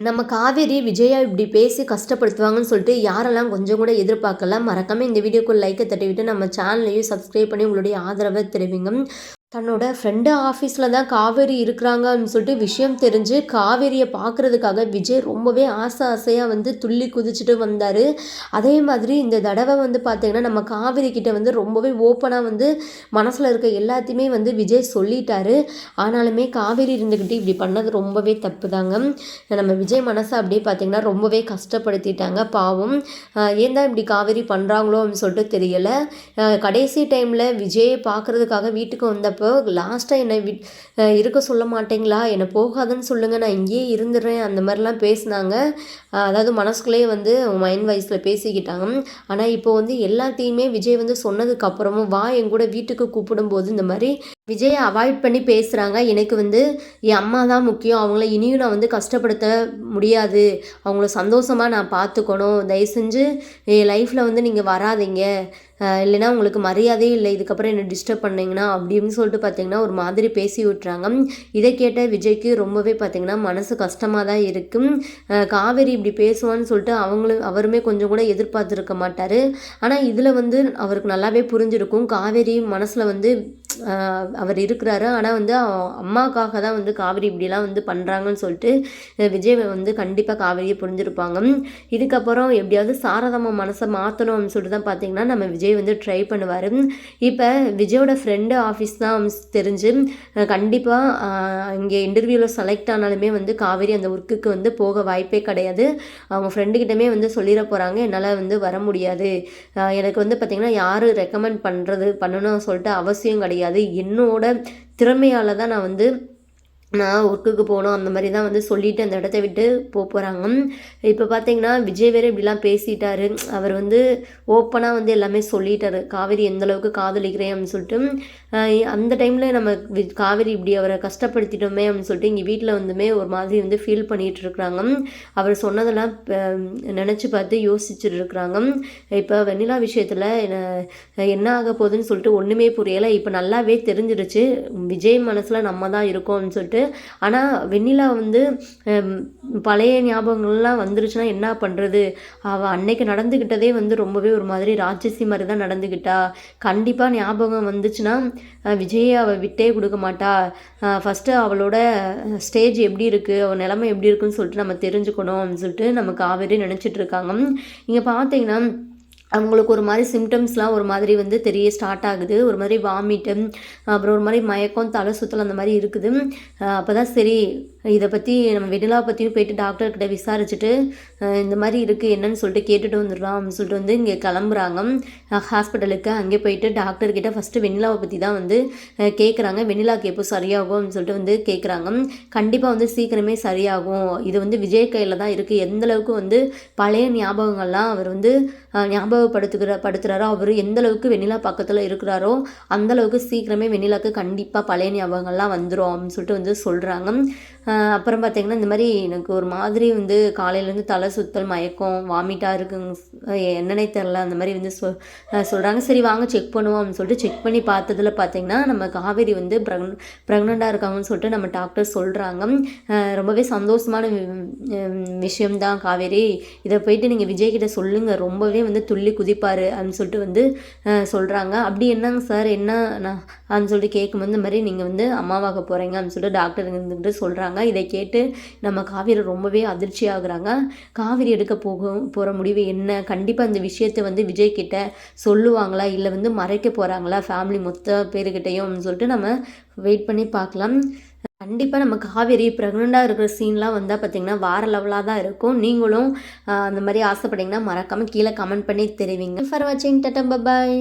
நம்ம காவேரி விஜயா இப்படி பேசி கஷ்டப்படுத்துவாங்கன்னு சொல்லிட்டு யாரெல்லாம் கொஞ்சம் கூட எதிர்பார்க்கல மறக்காமல் இந்த வீடியோக்கு லைக்கை தட்டிவிட்டு நம்ம சேனலையும் சப்ஸ்கிரைப் பண்ணி உங்களுடைய ஆதரவை தெரிவிங்க. தன்னோட ஃப்ரெண்டு ஆஃபீஸில் தான் காவேரி இருக்கிறாங்க அப்படின்னு சொல்லிட்டு விஷயம் தெரிஞ்சு காவேரியை பார்க்குறதுக்காக விஜய் ரொம்பவே ஆசை ஆசையாக வந்து துள்ளி குதிச்சுட்டு வந்தார். அதே மாதிரி இந்த தடவை வந்து பார்த்திங்கன்னா நம்ம காவேரி கிட்ட வந்து ரொம்பவே ஓப்பனாக வந்து மனசில் இருக்க எல்லாத்தையுமே வந்து விஜய் சொல்லிட்டாரு. ஆனாலுமே காவேரி இருந்துக்கிட்டு இப்படி பண்ணது ரொம்பவே தப்பு தாங்க நம்ம விஜய் மனசை அப்படியே பார்த்திங்கன்னா ரொம்பவே கஷ்டப்படுத்திட்டாங்க பாவம். ஏன் தான் இப்படி காவேரி பண்ணுறாங்களோ அப்படின்னு சொல்லிட்டு தெரியலை. கடைசி டைமில் விஜயை பார்க்குறதுக்காக வீட்டுக்கு வந்த அப்போ லாஸ்ட்டாக என்னை விட் இருக்க சொல்ல மாட்டேங்களா? என்னை போகாதுன்னு சொல்லுங்கள் நான் இங்கேயே இருந்துடுறேன் அந்த மாதிரிலாம் பேசினாங்க. அதாவது மனசுக்குள்ளேயே வந்து மைண்ட் வைஸில் பேசிக்கிட்டாங்க. ஆனால் இப்போ வந்து எல்லாத்தையுமே விஜய் வந்து சொன்னதுக்கப்புறமும் வா என் கூட வீட்டுக்கு கூப்பிடும்போது இந்த மாதிரி விஜயை அவாய்ட் பண்ணி பேசுகிறாங்க எனக்கு வந்து என் அம்மா தான் முக்கியம். அவங்கள இனியும் நான் வந்து கஷ்டப்படுத்த முடியாது. அவங்கள சந்தோஷமாக நான் பார்த்துக்கணும். தயவு செஞ்சு என் லைஃப்பில் வந்து நீங்கள் வராதிங்க. இல்லைனா உங்களுக்கு மரியாதையே இல்லை. இதுக்கப்புறம் என்னை டிஸ்டர்ப் பண்ணிங்கன்னா அப்படின்னு சொல்லிட்டு பார்த்தீங்கன்னா ஒரு மாதிரி பேசி விட்டுறாங்க. இதை கேட்ட விஜய்க்கு ரொம்பவே பார்த்தீங்கன்னா மனசு கஷ்டமாக தான் இருக்கும் காவேரி இப்படி பேசுவான்னு சொல்லிட்டு அவங்களும் அவருமே கொஞ்சம் கூட எதிர்பார்த்துருக்க மாட்டார். ஆனால் இதில் வந்து அவருக்கு நல்லாவே புரிஞ்சிருக்கும். காவேரி மனசில் வந்து அவர் இருக்கிறாரு. ஆனால் வந்து அம்மாக்காக தான் வந்து காவிரி இப்படிலாம் வந்து பண்ணுறாங்கன்னு சொல்லிட்டு விஜய் வந்து கண்டிப்பாக காவிரியை புரிஞ்சிருப்பாங்க. இதுக்கப்புறம் எப்படியாவது சாரதம்மா மனசை மாற்றணும் அப்படின்னு சொல்லிட்டு தான் பார்த்தீங்கன்னா நம்ம விஜய் வந்து ட்ரை பண்ணுவார். இப்போ விஜயோட ஃப்ரெண்டு ஆஃபீஸ் தான் தெரிஞ்சு கண்டிப்பாக இங்கே இன்டர்வியூவில் செலக்ட் ஆனாலுமே வந்து காவேரி அந்த ஒர்க்குக்கு வந்து போக வாய்ப்பே கிடையாது. அவங்க ஃப்ரெண்டுக்கிட்டமே வந்து சொல்லிட போகிறாங்க என்னால் வந்து வர முடியாது. எனக்கு வந்து பார்த்திங்கன்னா யார் ரெக்கமெண்ட் பண்ணுறது பண்ணணும்னு சொல்லிட்டு அவசியம் கிடையாது. கிடையாது என்னோட திறமையால் தான் நான் வந்து நான் ஒர்க்குக்கு போகணும். அந்த மாதிரி தான் வந்து சொல்லிவிட்டு அந்த இடத்த விட்டு போக போகிறாங்க இப்போ பார்த்தீங்கன்னா விஜய் வேறு இப்படிலாம் பேசிட்டாரு. அவர் வந்து ஓப்பனாக வந்து எல்லாமே சொல்லிட்டாரு. காவேரி எந்தளவுக்கு காதலிக்கிறேன்? அப்படின்னு சொல்லிட்டு. அந்த டைமில் நம்ம காவேரி இப்படி அவரை கஷ்டப்படுத்திட்டோமே அப்படின்னு சொல்லிட்டு இங்கே வீட்டில் வந்துமே ஒரு மாதிரி வந்து ஃபீல் பண்ணிகிட்டு இருக்கிறாங்க. அவர் சொன்னதெல்லாம் நினச்சி பார்த்து யோசிச்சுட்டு இருக்கிறாங்க. இப்போ வெண்ணிலா விஷயத்தில் என்ன ஆக போகுதுன்னு சொல்லிட்டு ஒன்றுமே புரியலை. இப்போ நல்லாவே தெரிஞ்சிருச்சு. விஜய் மனசில் நம்ம தான் இருக்கோம் அப்படின்னு சொல்லிட்டு இருக்குது ஆனால் வெண்ணிலா வந்து பழைய ஞாபகங்கள்லாம் வந்துருச்சுன்னா என்ன பண்ணுறது அவள் அன்னைக்கு நடந்துக்கிட்டதே வந்து ரொம்பவே ஒரு மாதிரி ராட்சசி மாதிரி தான் நடந்துக்கிட்டா கண்டிப்பாக ஞாபகம் வந்துச்சுன்னா விஜய் அவள் விட்டே கொடுக்க மாட்டா. ஃபஸ்ட்டு அவளோட ஸ்டேஜ் எப்படி இருக்குது அவள் நிலமை எப்படி இருக்குன்னு சொல்லிட்டு நம்ம தெரிஞ்சுக்கணும் அப்படின்னு சொல்லிட்டு நம்ம காவேரி நினச்சிட்டு இருக்காங்க. இங்கே பார்த்தீங்கன்னா அவங்களுக்கு ஒரு மாதிரி சிம்டம்ஸ்லாம் ஒரு மாதிரி வந்து தெரிய ஸ்டார்ட் ஆகுது. ஒரு மாதிரி வாமிட்டு அப்புறம் ஒரு மாதிரி மயக்கம் தலை சுத்தல் அந்த மாதிரி இருக்குது. அப்போ தான் சரி இதை பற்றி நம்ம வெண்ணிலா பற்றியும் போயிட்டு டாக்டர்கிட்ட விசாரிச்சுட்டு இந்த மாதிரி இருக்குது என்னன்னு சொல்லிட்டு கேட்டுட்டு வந்துடலாம் அப்படின்னு சொல்லிட்டு வந்து இங்கே கிளம்புறாங்க. ஹாஸ்பிட்டலுக்கு அங்கே போயிட்டு டாக்டர்கிட்ட ஃபஸ்ட்டு வெண்ணிலாவை பற்றி தான் வந்து கேட்குறாங்க வெண்ணிலாக்கு எப்போ சரியாகும் அப்படின்னு சொல்லிட்டு வந்து கேட்குறாங்க கண்டிப்பாக வந்து சீக்கிரமே சரியாகும். இது வந்து விஜய் கையில் தான் இருக்குது எந்தளவுக்கு வந்து பழைய ஞாபகங்கள்லாம் அவர் வந்து ஞாபகப்படுத்துகிற படுத்துகிறாரோ அவர் எந்தளவுக்கு வெண்ணிலா பக்கத்தில் இருக்கிறாரோ அந்தளவுக்கு சீக்கிரமே வெண்ணிலாவுக்கு கண்டிப்பாக பழைய ஞாபகங்கள்லாம் வந்துடும் அப்படின்னு சொல்லிட்டு வந்து சொல்கிறாங்க அப்புறம் பார்த்திங்கன்னா இந்த மாதிரி எனக்கு ஒரு மாதிரி வந்து காலையிலேருந்து தலை சுத்தல் மயக்கம் வாமிட்டாக இருக்குங்க. என்னன்னே தெரில அந்த மாதிரி வந்து சொ சொல்கிறாங்க சரி வாங்க செக் பண்ணுவோம் அப்படின்னு சொல்லிட்டு செக் பண்ணி பார்த்ததில் பார்த்திங்கன்னா நம்ம காவேரி வந்து ப்ரெக் ப்ரெக்னெண்ட்டாக இருக்காங்கன்னு சொல்லிட்டு நம்ம டாக்டர் சொல்கிறாங்க ரொம்பவே சந்தோஷமான விஷயம்தான் காவேரி. இதை போயிட்டு நீங்கள் விஜய்கிட்ட சொல்லுங்கள் ரொம்பவே வந்து துள்ளி குதிப்பார் அப்படின்னு சொல்லிட்டு வந்து சொல்கிறாங்க அப்படி என்னங்க சார் என்ன நான் அப்படின்னு சொல்லிட்டு கேட்கும்போது இந்த மாதிரி நீங்கள் வந்து அம்மாவாக போகிறீங்க அப்படின்னு சொல்லிட்டு டாக்டர் இருந்துக்கிட்டு சொல்கிறாங்க இதை கேட்டு நம்ம காவிரி ரொம்பவே அதிர்ச்சி ஆகுறாங்க காவிரி எடுக்க போகும் போகிற முடிவு என்ன? கண்டிப்பாக இந்த விஷயத்தை வந்து விஜய் கிட்ட சொல்லுவாங்களா? இல்லை வந்து மறைக்க போகிறாங்களா ஃபேமிலி மொத்த பேருக்கிட்டையும் சொல்லிட்டு நம்ம வெயிட் பண்ணி பார்க்கலாம். கண்டிப்பாக நம்ம காவேரி ப்ரெக்னெண்ட்டாக இருக்கிற சீன்லாம் வந்தால் பார்த்திங்கன்னா வார லெவலாக தான் இருக்கும். நீங்களும் அந்த மாதிரி ஆசைப்பட்டீங்கன்னா மறக்காமல் கீழே கமெண்ட் பண்ணி தெரிவிங்க. ஃபார் வாட்சிங் டட்டம் பாய்